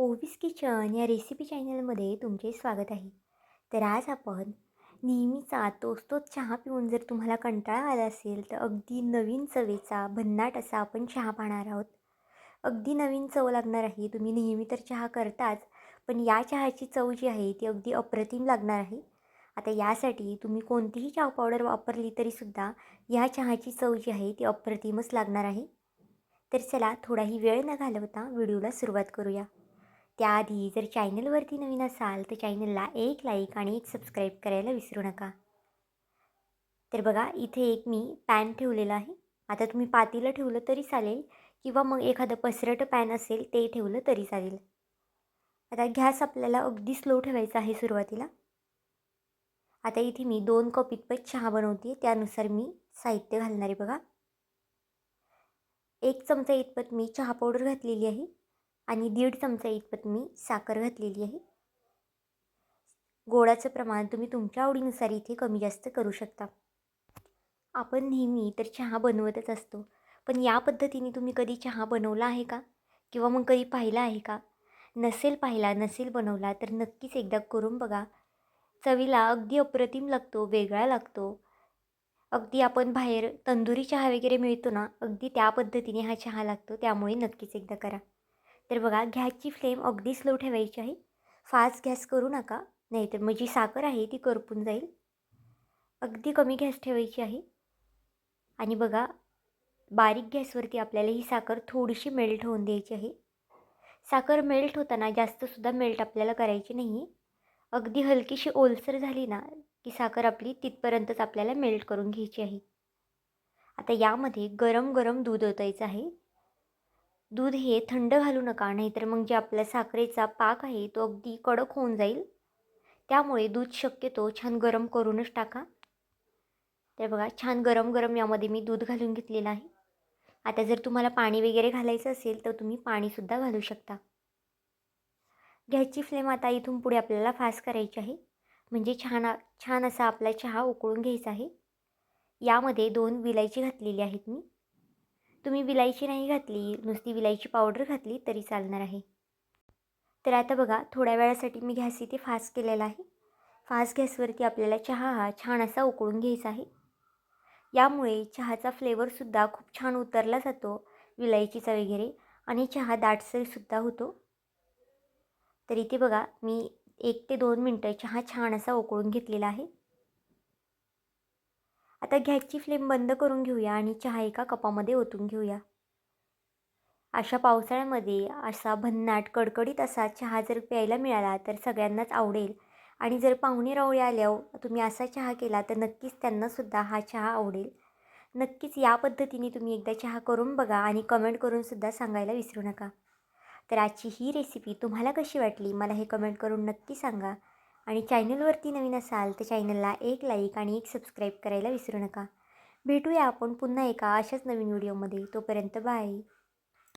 Ovis kitchen या recipe चॅनलमध्ये तुमचे स्वागत आहे. तर आज आपण नेहमीचा तोच तोच चहा पिऊन जर तुम्हाला कंटाळा आला असेल तर अगदी नवीन चवेचा भन्नाट असा आपण चहा पाहणार आहोत. अगदी नवीन चव लागणार आहे. तुम्ही नेहमी तर चहा करताच पण या चहाची चव जी आहे ती अगदी अप्रतिम लागणार आहे. आता यासाठी तुम्ही कोणतीही चहा पावडर वापरली तरीसुद्धा या चहाची चव जी आहे ती अप्रतिमच लागणार आहे. तर चला थोडाही वेळ न घालवता व्हिडिओला सुरुवात करूया. त्याआधी जर चॅनलवरती नवीन असाल तर चॅनलला एक लाईक आणि एक सबस्क्राईब करायला विसरू नका. तर बघा इथे एक मी पॅन ठेवलेला आहे. आता तुम्ही पातीलं ठेवलं तरी चालेल किंवा मग एखादं पसरट पॅन असेल ते ठेवलं तरी चालेल. आता गॅस आपल्याला अगदी स्लो ठेवायचा आहे सुरुवातीला. आता इथे मी दोन कप इतपत चहा बनवते त्यानुसार मी साहित्य घालणार आहे बघा. एक चमचा इतपत मी चहा पावडर घातलेली आहे. आणि दीड चमचा इतपत मी साखर घातलेली आहे. गोडाचं प्रमाण तुम्ही तुमच्या आवडीनुसार इथे कमी जास्त करू शकता. आपण नेहमी तर चहा बनवतच असतो पण या पद्धतीने तुम्ही कधी चहा बनवला आहे का? किंवा मग कधी पाहिला आहे का? नसेल पाहिला नसेल बनवला तर नक्कीच एकदा करून बघा. चवीला अगदी अप्रतिम लागतो वेगळा लागतो. अगदी आपण बाहेर तंदुरी चहा वगैरे मिळतो ना अगदी त्या पद्धतीने हा चहा लागतो त्यामुळे नक्कीच एकदा करा. तर बघा गॅसची फ्लेम अगदी स्लो ठेवायची आहे. फास्ट गॅस करू नका नाहीतर मग जी साखर आहे ती करपून जाईल. अगदी कमी गॅस ठेवायची आहे. आणि बघा बारीक गॅसवरती आपल्याला ही साखर थोडीशी मेल्ट होऊन द्यायची आहे. साखर मेल्ट होताना जास्तसुद्धा मेल्ट आपल्याला करायची नाही अगदी हलकीशी ओलसर झाली ना की साखर आपली तिथपर्यंतच आपल्याला मेल्ट करून घ्यायची आहे. आता यामध्ये गरम गरम दूध ओतायचं आहे. दूध हे थंड घालू नका नाहीतर मग जे आपल्या साखरेचा पाक आहे तो अगदी कडक होऊन जाईल. त्यामुळे दूध शक्यतो छान गरम करूनच टाका. तर बघा छान गरम गरम यामध्ये मी दूध घालून घेतलेलं आहे. आता जर तुम्हाला पाणी वगैरे घालायचं असेल तर तुम्ही पाणीसुद्धा घालू शकता. गॅसची फ्लेम आता इथून पुढे आपल्याला फास्ट करायची आहे. म्हणजे छान छान असा आपला चहा उकळून घ्यायचा आहे. यामध्ये दोन विलायची घातलेली आहेत मी. तुम्ही विलायची नाही घातली नुसती विलायची पावडर घातली तरी चालणार आहे. तर आता बघा थोड्या वेळासाठी मी गॅस इथे फास्ट केलेला आहे. फास्ट गॅसवरती आपल्याला चहा हा छान असा उकळून घ्यायचा आहे. यामुळे चहाचा फ्लेवरसुद्धा खूप छान उतरला जातो विलायचीचा वगैरे आणि चहा दाटसरसुद्धा होतो. तर इथे बघा मी एक ते दोन मिनटं चहा छान असा उकळून घेतलेला आहे. आता गॅसची फ्लेम बंद करून घेऊया आणि चहा एका कपामध्ये ओतून घेऊया. अशा पावसाळ्यामध्ये असा भन्नाट कडकडीत असा चहा जर प्यायला मिळाला तर सगळ्यांनाच आवडेल. आणि जर पाहुणे रावळे आल्यावर तुम्ही असा चहा केला तर नक्कीच त्यांनासुद्धा हा चहा आवडेल. नक्कीच या पद्धतीने तुम्ही एकदा चहा करून बघा आणि कमेंट करूनसुद्धा सांगायला विसरू नका. तर आजची ही रेसिपी तुम्हाला कशी वाटली? मला हे कमेंट करून नक्की सांगा. आणि चॅनलवरती नवीन असाल तर चॅनलला एक लाईक आणि एक सबस्क्राईब करायला विसरू नका. भेटूया आपण पुन्हा एका अशाच नवीन व्हिडिओमध्ये. तोपर्यंत बाय.